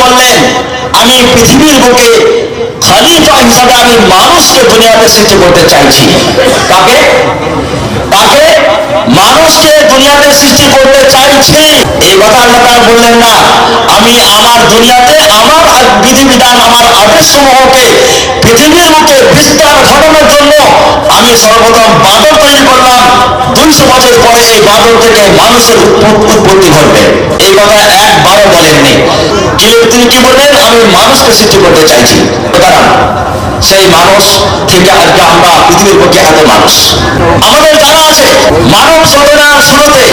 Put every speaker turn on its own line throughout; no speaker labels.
বললেন, আমি পৃথিবীর বুকে খলিফা হিসাবে আমি মানুষকে দুনিয়াতে সৃষ্টি করতে চাইছি। কাকে? কাকে? মানুষকে দুনিয়াতে সৃষ্টি করতে চাইছি। এই কথা আল্লাহ তাআলা বললেন, না, আমি আমার দুনিয়াতে আমার বিধিবিধান, আমার আদেশ সমূহকে পৃথিবীর বুকে বিস্তার ঘটানোর জন্য আমি সর্বপ্রথম বাদর তৈরি করলাম। দুইশো বছর পরে এই বাদর থেকে মানুষের উৎপত্তি ঘটবে। এই কথা একবারও বলেননি। তিনি কি বললেন? আমি মানুষকে সৃষ্টি করতে চাইছি। সেই মানুষ থেকে আজকে আমরা পৃথিবীর পক্ষে এত মানুষ? আমাদের জানা আছে, মানব সভ্যতার শুরুতে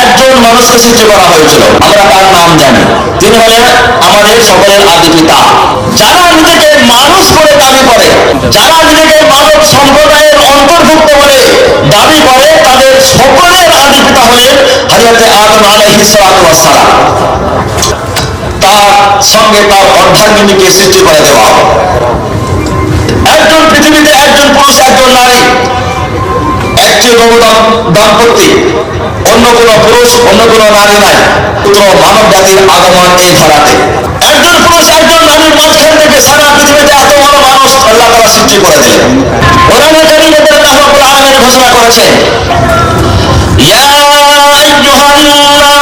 একজন মানুষকে সৃষ্টি করা হয়েছিল। আমরা তার নাম জানি। তিনি হলেন আমাদের সকলের আদি পিতা। যারা নিজেকে মানুষ করে দাবি করে, যারা নিজেকে মানব সম্প্রদায়ের অন্তর্ভুক্ত বলে দাবি করে তাদের সকলের আদি পিতা হলেন হজরতে নব অন্য কোন পুরুষ, অন্য কোন নারী নাই পুত্র মানব জাতির আগমন এই ধরাতে। একজন পুরুষ, একজন নারীর মাঝখান থেকে সারা পৃথিবীতে এত বড় মানুষ আল্লাহ তারা সৃষ্টি করে দিলেন। কোরআনে কারিমে আল্লাহ রাব্বুল আলামিন ঘোষণা আইয়ুহান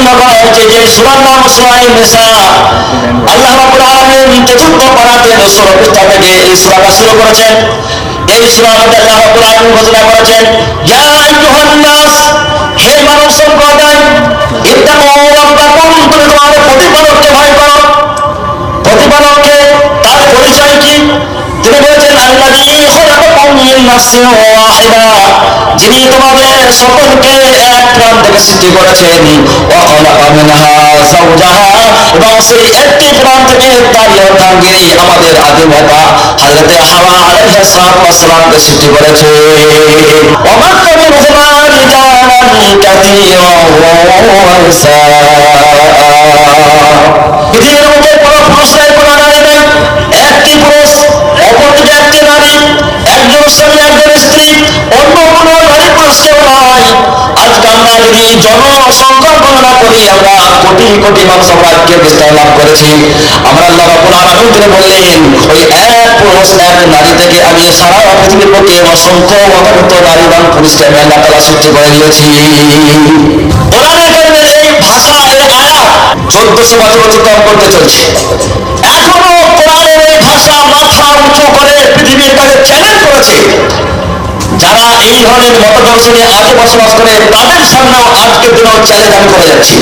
সুরা অবতীর্ণ করা হয়েছে যে সুরার নাম সুরায় নিসা আল্লাহ রাব্বুল আলামিন চতুর্থ পারাতে ষোলো পৃষ্ঠা থেকে এই সুরাটা শুরু করেছেন। এই মধ্যে আল্লাহ রাব্বুল আলামিন ঘোষণা করেছেন, ইয়া হে মানব সম্প্রদায় ইত্তাকু রাব্বাকুম তুমি তোমাদের প্রতিপালককে ভয় করো। প্রতিপালককে তার পরিচয় কি? তিনি বলেছেন, আল্লাযী খলাকাকুম মিন নাফসিন ওয়াহিদা যিনি তোমাদের সকলকে এক প্রাণ থেকে সৃষ্টি করেছেন। এবং সেই একটি প্রাণ থেকে তার অর্ধাঙ্গিনী আমাদের আদিমাতা হযরতে হাওয়া আলহ সৃষ্টি করেছে। ওয়া মাক্কা মিনহুমা গণনা করি আমরা। কোটি কোটি মানুষ আমরা আজকে বিস্তার লাভ করেছি। আমরা আল্লাহ রাব্বুল বললেন, ওই এক পুরুষ, এক নারী থেকে আমি সারা পৃথিবীর পক্ষে অসংখ্য অগণিত নারীবান পুরুষকে আমি আল্লাহ তাআলা সৃষ্টি করে দিয়েছি। কোরআনে কারিমের এই ভাষা এই আয়াত চোদ্দশো বছর অতিক্রম করতে চলছে। এখনও কোরআনের এই ভাষা মাথা উঁচু করে পৃথিবীর কাছে চ্যালেঞ্জ করেছে। যারা এই ধরনের মতদর্শনে আজও বসবাস করে সামনেও আজকের জন্য চ্যালেঞ্জ আমি করে যাচ্ছি।